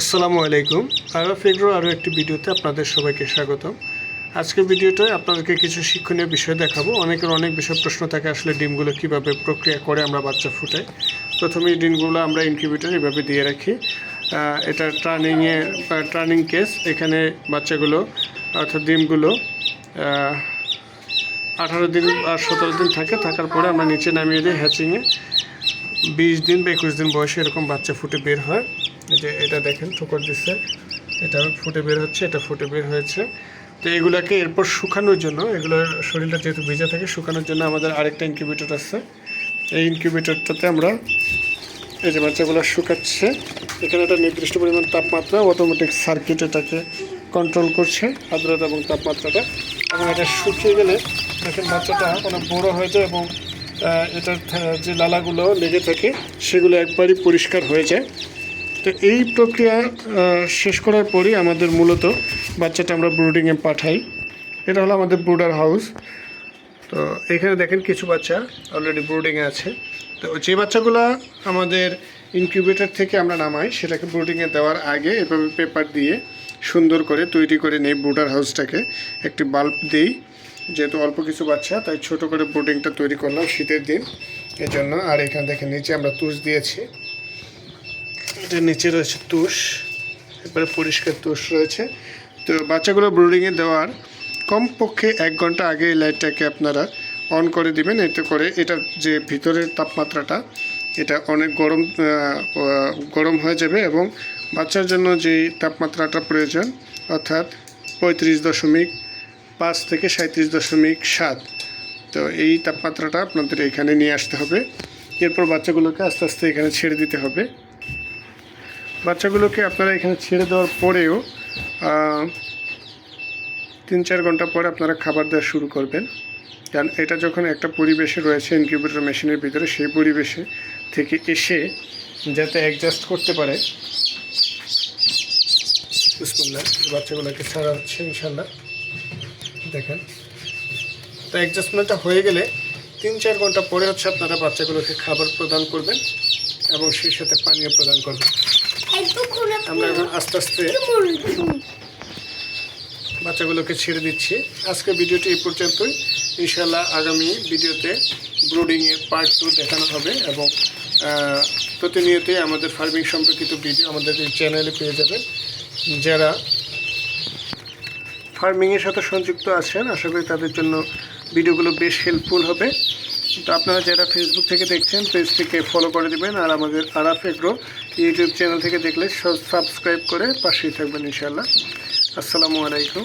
আসসালামু আলাইকুম। আরও ফেগ্রো আরও একটি ভিডিওতে আপনাদের সবাইকে স্বাগতম। আজকের ভিডিওটায় আপনাদেরকে কিছু শিক্ষণীয় বিষয় দেখাবো। অনেকের অনেক বিষয় প্রশ্ন থাকে, আসলে ডিমগুলো কীভাবে প্রক্রিয়া করে আমরা বাচ্চা ফুটাই। প্রথমে ডিমগুলো আমরা ইনকিউবেটর এভাবে দিয়ে রাখি। এটা ট্রানিংয়ে ট্রানিং কেস। এখানে বাচ্চাগুলো, অর্থাৎ ডিমগুলো আঠারো দিন আর সতেরো দিন থাকে। থাকার পরে আমরা নিচে নামিয়ে দিই হ্যাচিংয়ে। বিশ দিন বা একুশ দিন বয়সে এরকম বাচ্চা ফুটে বের হয়। এই যে এটা দেখেন, ঠোকর দিচ্ছে এটা ফুটে বের হচ্ছে, এটা ফুটে বের হয়েছে। তো এগুলাকে এরপর শুকানোর জন্য এগুলোর শরীরটা যেহেতু ভিজা থাকে, শুকানোর জন্য আমাদের আরেকটা ইনকিউবেটর আছে। এই ইনকিউবেটরটাতে আমরা এই যে বাচ্চাগুলো শুকাচ্ছে, এখানে একটা নির্দিষ্ট পরিমাণ তাপমাত্রা অটোমেটিক সার্কিট এটাকে কন্ট্রোল করছে, আর্দ্রতা এবং তাপমাত্রাটা। এবং এটা শুকিয়ে গেলে দেখেন বাচ্চাটা অনেক বড় হয়ে যায় এবং এটার যে লালাগুলো লেগে থাকে, সেগুলো একবারই পরিষ্কার হয়ে যায়। তো এই প্রক্রিয়া শেষ করার পরই আমাদের মূলত বাচ্চাটা আমরা ব্রুডিংয়ে পাঠাই। এটা হলো আমাদের ব্রুডার হাউস। তো এখানে দেখেন কিছু বাচ্চা অলরেডি ব্রুডিংয়ে আছে। তো যে বাচ্চাগুলো আমাদের ইনকিউবেটর থেকে আমরা নামাই, সেটাকে ব্রুডিংয়ে দেওয়ার আগে এভাবে পেপার দিয়ে সুন্দর করে তৈরি করে নেই ব্রুডার হাউসটাকে একটি বাল্ব দিই। যেহেতু অল্প কিছু বাচ্চা, তাই ছোট করে ব্রুডিংটা তৈরি করলাম শীতের দিন। এর জন্য আর এখানে দেখেন, নিচে আমরা তুষ দিয়েছি। এটার নিচে রয়েছে তুষ, এবারে পরিষ্কার তুষ রয়েছে। তো বাচ্চাগুলো ব্রুডিংয়ে দেওয়ার কমপক্ষে এক ঘণ্টা আগে এই লাইটটাকে আপনারা অন করে দিবেন, এতে করে এটা যে ভিতরের তাপমাত্রাটা, এটা অনেক গরম গরম হয়ে যাবে এবং বাচ্চার জন্য যে তাপমাত্রাটা প্রয়োজন, অর্থাৎ পঁয়ত্রিশ দশমিক পাঁচ থেকে সাঁত্রিশ দশমিক সাত, তো এই তাপমাত্রাটা আপনাদের এখানে নিয়ে আসতে হবে। এরপর বাচ্চাগুলোকে আস্তে আস্তে এখানে ছেড়ে দিতে হবে। বাচ্চাগুলোকে আপনারা এখানে ছেড়ে দেওয়ার পরেও তিন চার ঘণ্টা পরে আপনারা খাবার দেওয়া শুরু করবেন। কারণ এটা যখন একটা পরিবেশে রয়েছে ইনকিউবেটর মেশিনের ভিতরে, সেই পরিবেশে থেকে এসে যাতে অ্যাডজাস্ট করতে পারে বাচ্চাগুলোকে ছাড়া হচ্ছে ইনশাল্লাহ দেখেন, তো অ্যাডজাস্টমেন্টটা হয়ে গেলে তিন চার ঘণ্টা পরে হচ্ছে আপনারা বাচ্চাগুলোকে খাবার প্রদান করবেন এবং সেই সাথে পানীয় প্রদান করবেন। আমরা এখন আস্তে আস্তে বাচ্চাগুলোকে ছেড়ে দিচ্ছি। আজকের ভিডিওটি এই পর্যন্তই। ইনশাল্লাহ আগামী ভিডিওতে ব্রুডিংয়ের পার্ট টু দেখানো হবে এবং প্রতিনিয়তই আমাদের ফার্মিং সম্পর্কিত ভিডিও আমাদের এই চ্যানেলে পেয়ে যাবেন। যারা ফার্মিংয়ের সাথে সংযুক্ত আছেন, আশা করি তাদের জন্য ভিডিওগুলো বেশ হেল্পফুল হবে। তো আপনারা যারা ফেসবুক থেকে দেখছেন, পেজটিকে ফলো করে দেবেন আর আমাদের আরাফ এগ্রো ইউটিউব চ্যানেল থেকে দেখলে সাবস্ক্রাইব করে পাশেই থাকবেন ইনশাল্লাহ আসসালামু আলাইকুম।